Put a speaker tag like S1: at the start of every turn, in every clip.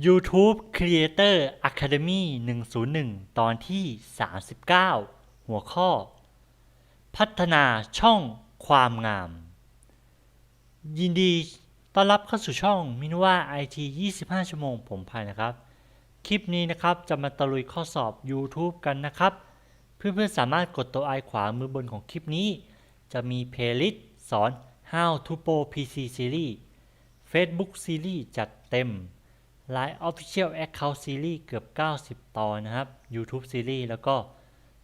S1: YouTube Creator Academy 101 ตอนที่ 39 หัวข้อ พัฒนาช่องความงาม ยินดีต้อนรับเข้าสู่ช่องมินว่า IT 25 ชั่วโมงผมพายนะครับ คลิปนี้นะครับจะมาตะลุยข้อสอบ YouTube กันนะครับ เพื่อนๆสามารถกดตัวไอขวามือบนของคลิปนี้ จะมีเพลย์ลิสต์สอน How to Pro PC Series Facebook Series จัดเต็ม Line Official Account Series เกือบ 90 ตอนนะครับ YouTube Series แล้วก็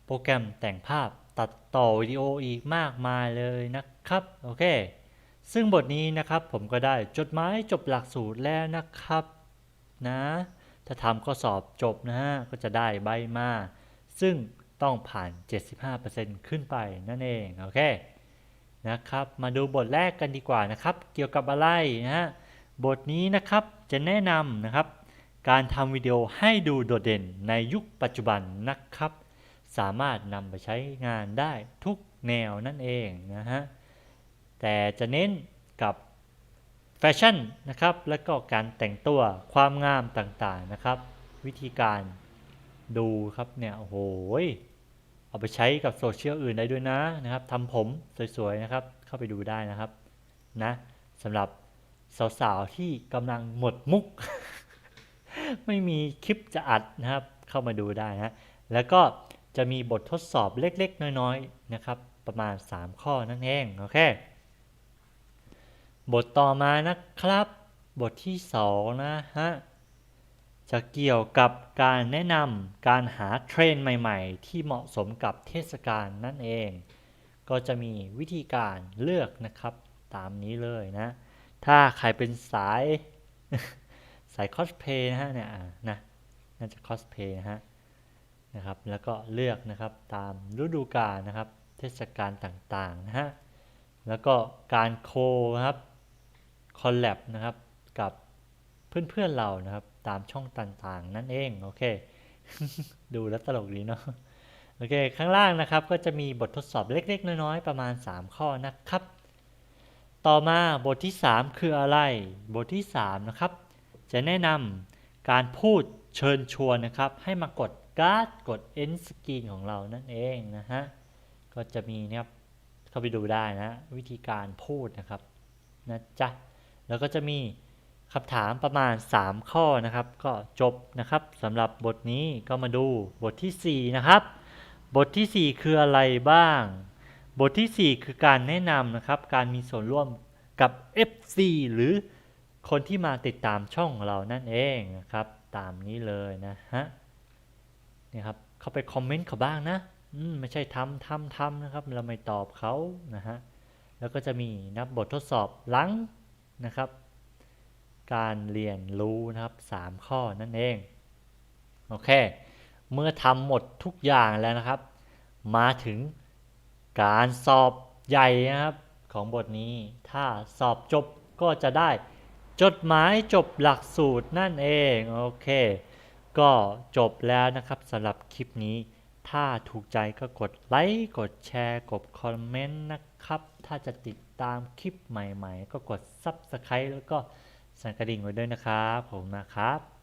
S1: โปรแกรมแต่งภาพตัดต่อวิดีโออีกมากมายเลยนะครับ โอเค ซึ่งบทนี้นะครับผมก็ได้จดหมายจบหลักสูตรแล้วนะครับนะ ถ้าทำข้อสอบจบนะฮะ ก็จะได้ใบมา ซึ่งต้องผ่าน 75%ขึ้นไปนั่นเอง โอเคนะครับ มาดูบทแรกกันดีกว่านะครับ เกี่ยวกับอะไรนะฮะ บทนี้นะครับ จะแนะนำนะครับ การทำวิดีโอให้ดูโดดเด่นในยุคปัจจุบันนะครับ สามารถนำไปใช้งานได้ทุกแนวนั่นเองนะฮะแต่จะเน้นกับแฟชั่นนะครับ และก็การแต่งตัวความงามต่างๆนะครับ วิธีการดูครับเนี่ยโอ้โหยเอาไปใช้กับโซเชียลอื่นได้ด้วยนะนะครับทำผมสวยๆนะครับ เข้าไปดูได้นะครับนะสำหรับ สาวๆ ที่กำลังหมดมุก ไม่มีคลิปจะอัดนะครับ เข้ามาดูได้นะแล้วก็จะมีบททดสอบเล็กๆ น้อยๆ นะครับ ประมาณ 3 ข้อนั่นเอง โอเค บทต่อมานะครับ บทที่ 2 นะฮะ จะเกี่ยวกับการแนะนำการหาเทรนใหม่ๆ ที่เหมาะสมกับเทศกาลนั่นเอง ก็จะมีวิธีการเลือกนะครับ ตามนี้เลยนะ ถ้าใครเป็นสายสายคอสเพย์นะฮะเนี่ยนะน่าจะคอสเพย์นะฮะนะครับ แล้วก็เลือกนะครับตามฤดูกาลนะครับ เทศกาลต่างๆนะฮะแล้วก็การโคนะครับคอลแลบนะครับกับเพื่อนๆเรานะครับ ตามช่องต่างๆ นั่นเองโอเค ดูแล้วตลกดีเนาะโอเค ข้างล่างนะครับก็จะมีบททดสอบเล็กๆ น้อยๆ ประมาณ 3 ข้อนะครับ ต่อมาบทที่ 3 คืออะไร บทที่ 3 นะครับ จะแนะนำการพูดเชิญชวนนะครับ ให้มากดการ์ดกด end screen ของเรานั่นเองนะฮะ ก็จะมีนะครับเข้าไปดูได้นะ วิธีการพูดนะครับนะจ๊ะ แล้วก็จะมีคำถามประมาณ 3 ข้อนะครับ ก็จบนะครับสำหรับบทนี้ก็มาดูบททีสี่4 นะครับ บททีสี่ 4 คืออะไรบ้าง บททีสี่ 4 คือการแนะนำนะครับ การมีส่วนร่วมกับ FC หรือคนที่มาติดตามช่องเรานั่นเองนะครับ ตามนี้เลยนะฮะนี่ครับเข้าไปคอมเมนต์เขาบ้างนะอืมไม่ใช่ทำทำทำนะครับ เราไม่ตอบเขานะฮะแล้วก็จะมีนะบททดสอบหลังนะครับ การเรียนรู้นะครับ 3 ข้อนั่นเองโอเค เมื่อทำหมดทุกอย่างแล้วนะครับ มาถึง การสอบใหญ่นะครับของบทนี้ ถ้าสอบจบก็จะได้จดหมายจบหลักสูตรนั่นเอง โอเค ก็จบแล้วนะครับสำหรับคลิปนี้ ถ้าถูกใจก็กดไลค์ กดแชร์ กดคอมเมนต์นะครับ ถ้าจะติดตามคลิปใหม่ๆ ก็กด Subscribe แล้วก็สั่นกระดิ่งไว้ด้วยนะครับผมนะครับ